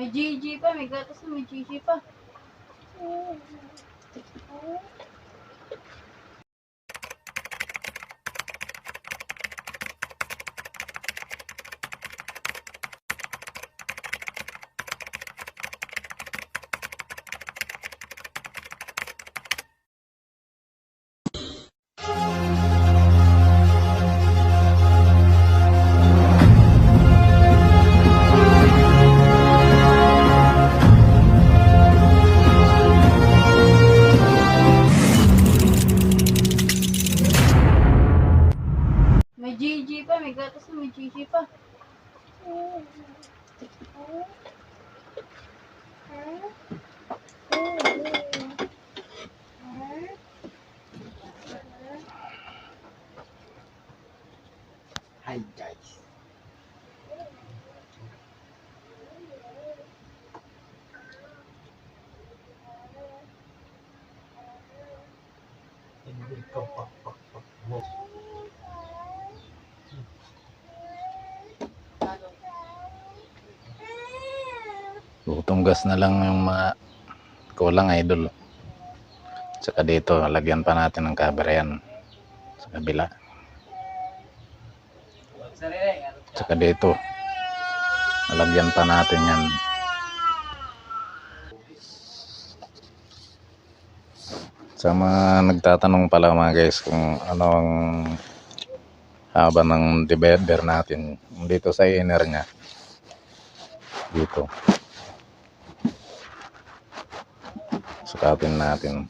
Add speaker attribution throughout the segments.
Speaker 1: May GG pa, may gatas na may GG pa. GG pa, may gatas na may GG pa.
Speaker 2: Hi guys. Hindi ka pa pa pa mo.
Speaker 3: Lutong gas na lang yung mga kulang idol. Tsaka dito, lagyan pa natin ng cover yan. Sa kabila. Tsaka dito, lalagyan pa natin yan. Sa mga nagtatanong pala mga guys kung ano ang haba ng divider natin dito sa inner niya dito sukatin natin.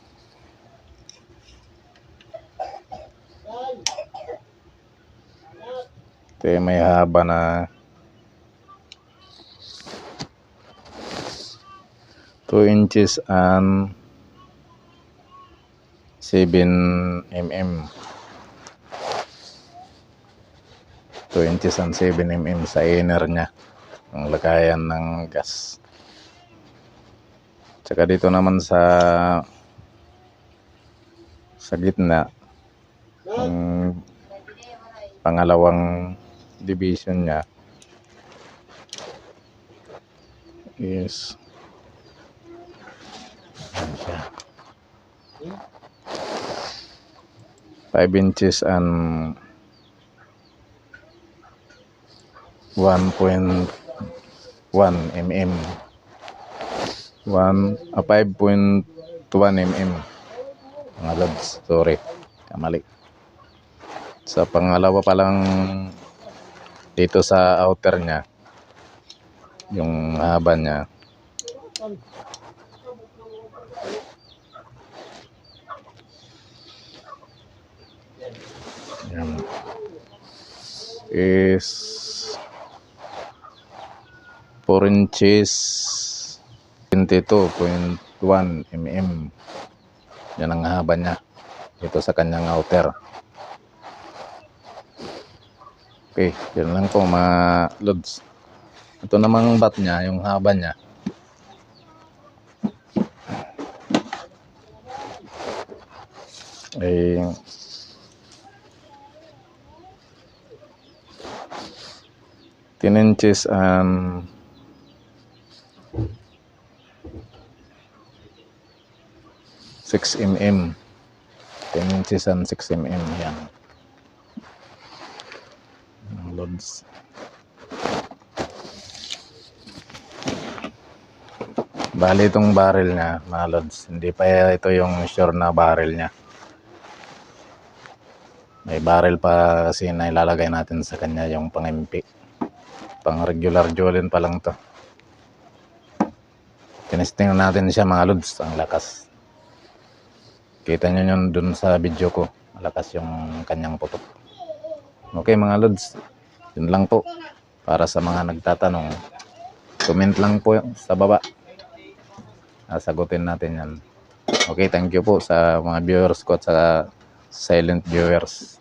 Speaker 3: Ito may haba na 2 inches and 7 mm 2 inches and 7 mm sa inner niya. Ang lagayan ng gas Tsaka dito naman sa sa gitna ang pangalawang division niya is 5 inches and 1.1 mm 1 ah, 5.1 mm mga lods sorry. Kamali. Sa pangalawa pa lang dito sa outer niya yung haba niya. Yan. Is 4 inches 22.1 mm. Yan ang haba niya. Dito sa kanyang outer. Okay, yun lang po mga lods. Ito namang bat niya, yung haba niya. Ay ten inches and six mm. 10 inches and 6 mm. Yan. Ang loads. Bali itong barrel niya, mga loads. Hindi pa ito yung sure na barrel niya. May barrel pa kasi na ilalagay natin sa kanya yung pang-MP. Pang regular Jolin pa lang to. Tinesting natin siya mga loads. Ang lakas. Kita nyo yun dun sa video ko. Malakas yung kanyang putok. Okay mga lods. Yun lang po. Para sa mga nagtatanong. Comment lang po sa baba. Sagutin natin yan. Okay, thank you po sa mga viewers ko at sa silent viewers.